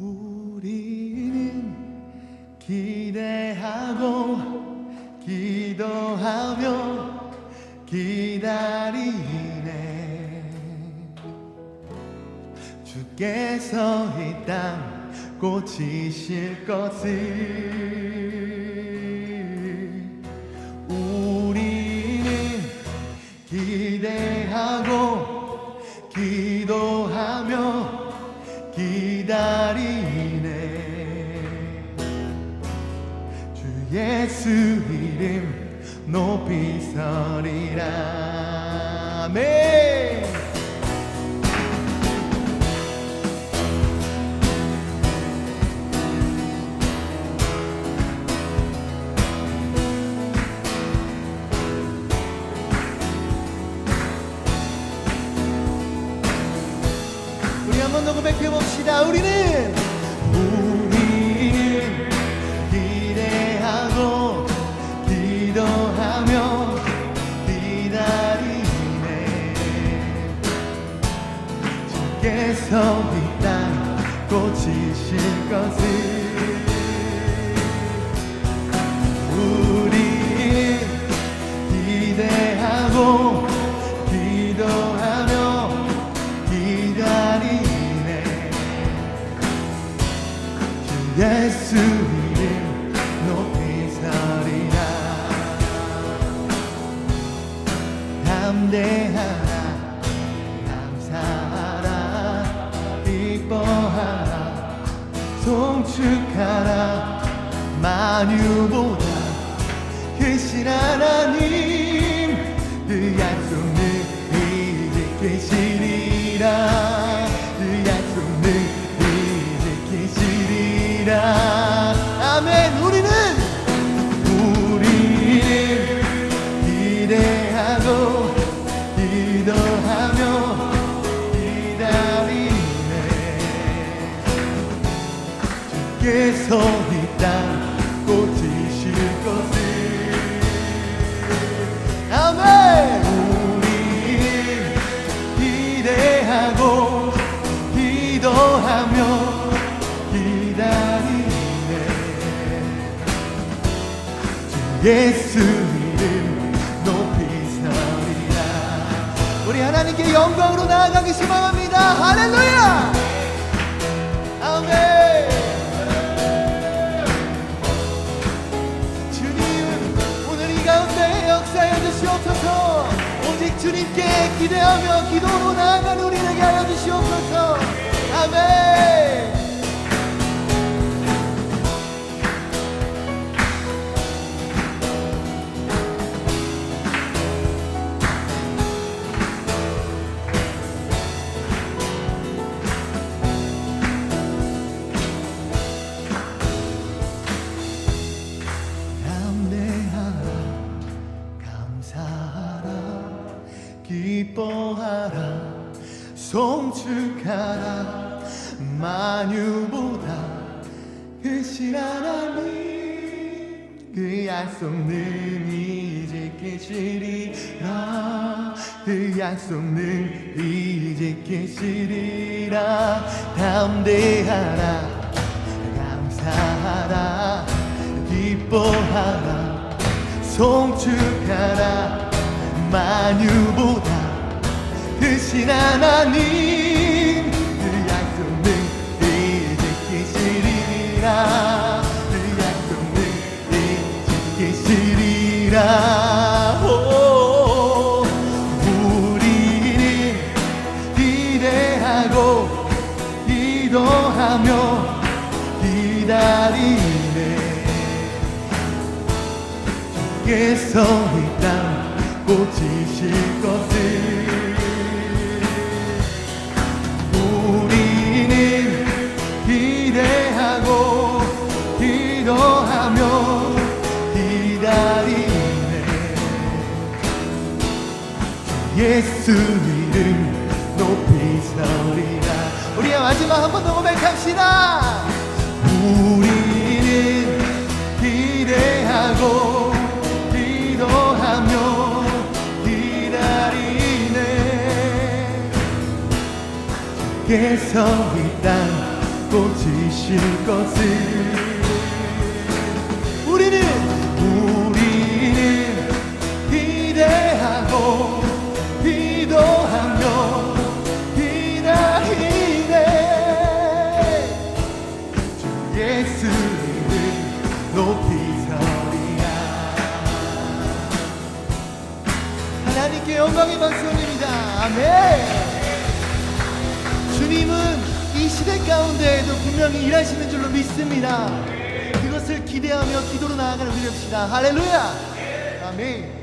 우리는 기대하고 기도하며 기다리네. 주께서 이 땅 고치실 것을 기다리네. 주 예수 이름 높이 서리라. 아멘 봅시다. 우리는 우리는 기대하고 기도하며 기다리네. 주께서 이땅 고치실 것을. 우리 기대하고 담대하라 감사하라 기뻐하라 송축하라 만유보다 크신 하나님 그 약속을 이지키시리라 주께서 이땅 고치실 것을. 아멘! 우리 기대하고 기도하며 기다리네. 주 예수 이름 높이 서리라. 우리 하나님께 영광으로 나아가기 소망합니다. 할렐루야! 아멘 주님께 기대하며 기도로 나아가는 우리에게 하여 주시옵소서 기뻐하라. 송축하라. 만유보다 크신 하나님. 그 약속 능히 지키시리라. 그 약속 능히 지키시리라. 담대하라. 감사하라. 기뻐하라. 송축하라 만유보다 크신 하나님 그 약속을 지키시리라. 그 약속을 지키시리라. 오, 우리는 기대하고 기도하며 기다리네. 주께서 이땅 고치실 것을 우리는 기대하고 기도하며 기다리네. 예수 이름 높이 서리라. 우리 마지막 한 번 더 고백합시다 주께서 이땅 고치실 것을. 우리는 우리는 기대하고 기도하며 기다리네. 주 예수님을 높이서리라. 하나님께 영광의 박수 올립니다. 아멘 가운데에도 분명히 일하시는 줄로 믿습니다. 그것을 기대하며 기도로 나아가는 우리 됩시다. 할렐루야! 아멘.